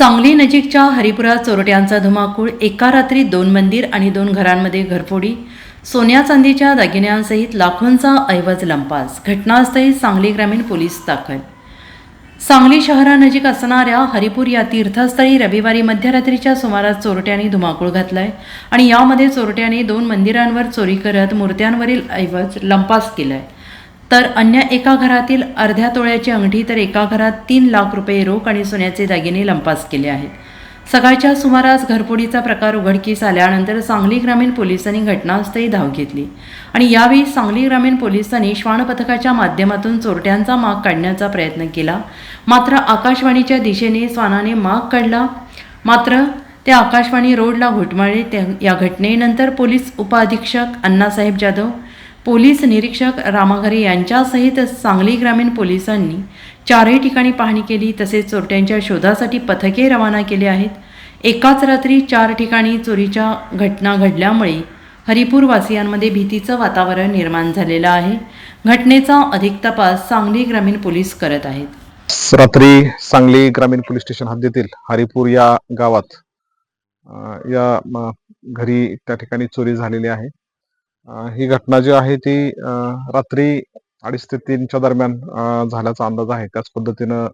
सांगली नजीकच्या हरिपुरा चोरट्यांचा धुमाकूळ एका रात्री दोन मंदिर आणि दोन घरांमध्ये घरफोडी सोन्या चांदीच्या दागिन्यांसहित लाखोंचा ऐवज लंपास घटनास्थळी सांगली ग्रामीण पोलीस दाखल. सांगली शहरानजीक असणाऱ्या हरिपूर या तीर्थस्थळी रविवारी मध्यरात्रीच्या सुमारास चोरट्यांनी धुमाकूळ घातलाय आणि यामध्ये चोरट्यांनी दोन मंदिरांवर चोरी करत मूर्त्यांवरील ऐवज लंपास केलाय. तर अन्य एका घरातील अर्ध्या तोळ्याची अंगठी तर एका घरात तीन लाख रुपये रोख आणि सोन्याचे दागिने लंपास केले आहेत. सकाळच्या सुमारास घरफोडीचा प्रकार उघडकीस आल्यानंतर सांगली ग्रामीण पोलिसांनी घटनास्थळी धाव घेतली आणि यावेळी सांगली ग्रामीण पोलिसांनी श्वान पथकाच्या माध्यमातून चोरट्यांचा माग काढण्याचा प्रयत्न केला. मात्र आकाशवाणीच्या दिशेने श्वानाने माग काढला. मात्र ते आकाशवाणी रोडला घुटमाळले. त्या या घटनेनंतर पोलीस उपअधीक्षक अण्णासाहेब जाधव पोलीस निरीक्षक रामाघरे यांच्यासहित सांगली ग्रामीण पोलिसांनी चारही ठिकाणी पाहणी केली तसेच चोरट्यांच्या शोधासाठी पथके रवाना केली आहेत. एकाच रात्री चार ठिकाणी चोरीच्या घटना घडल्यामुळे हरिपूर वासियांमध्ये भीतीचं वातावरण निर्माण झालेलं आहे. घटनेचा अधिक तपास सांगली ग्रामीण पोलीस करत आहेत. रात्री सांगली ग्रामीण पोलीस स्टेशन हद्दीतील हरिपूर या गावात या घरी त्या ठिकाणी चोरी झालेली आहे. ही घटना जी आहे ती रात्री अडीच ते तीनच्या दरम्यान झाल्याचा अंदाज आहे. त्याच पद्धतीनं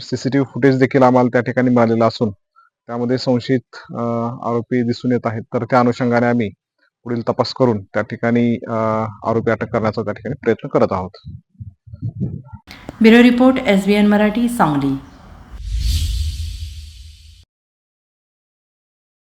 सीसीटीव्ही फुटेज देखील आम्हाला त्या ठिकाणी मिळालेला असून त्यामध्ये संशयित आरोपी दिसून येत आहेत. तर त्या अनुषंगाने आम्ही पुढील तपास करून त्या ठिकाणी आरोपी अटक करण्याचा त्या ठिकाणी प्रयत्न करत आहोत. Bureau report S B N Marathi Sangli.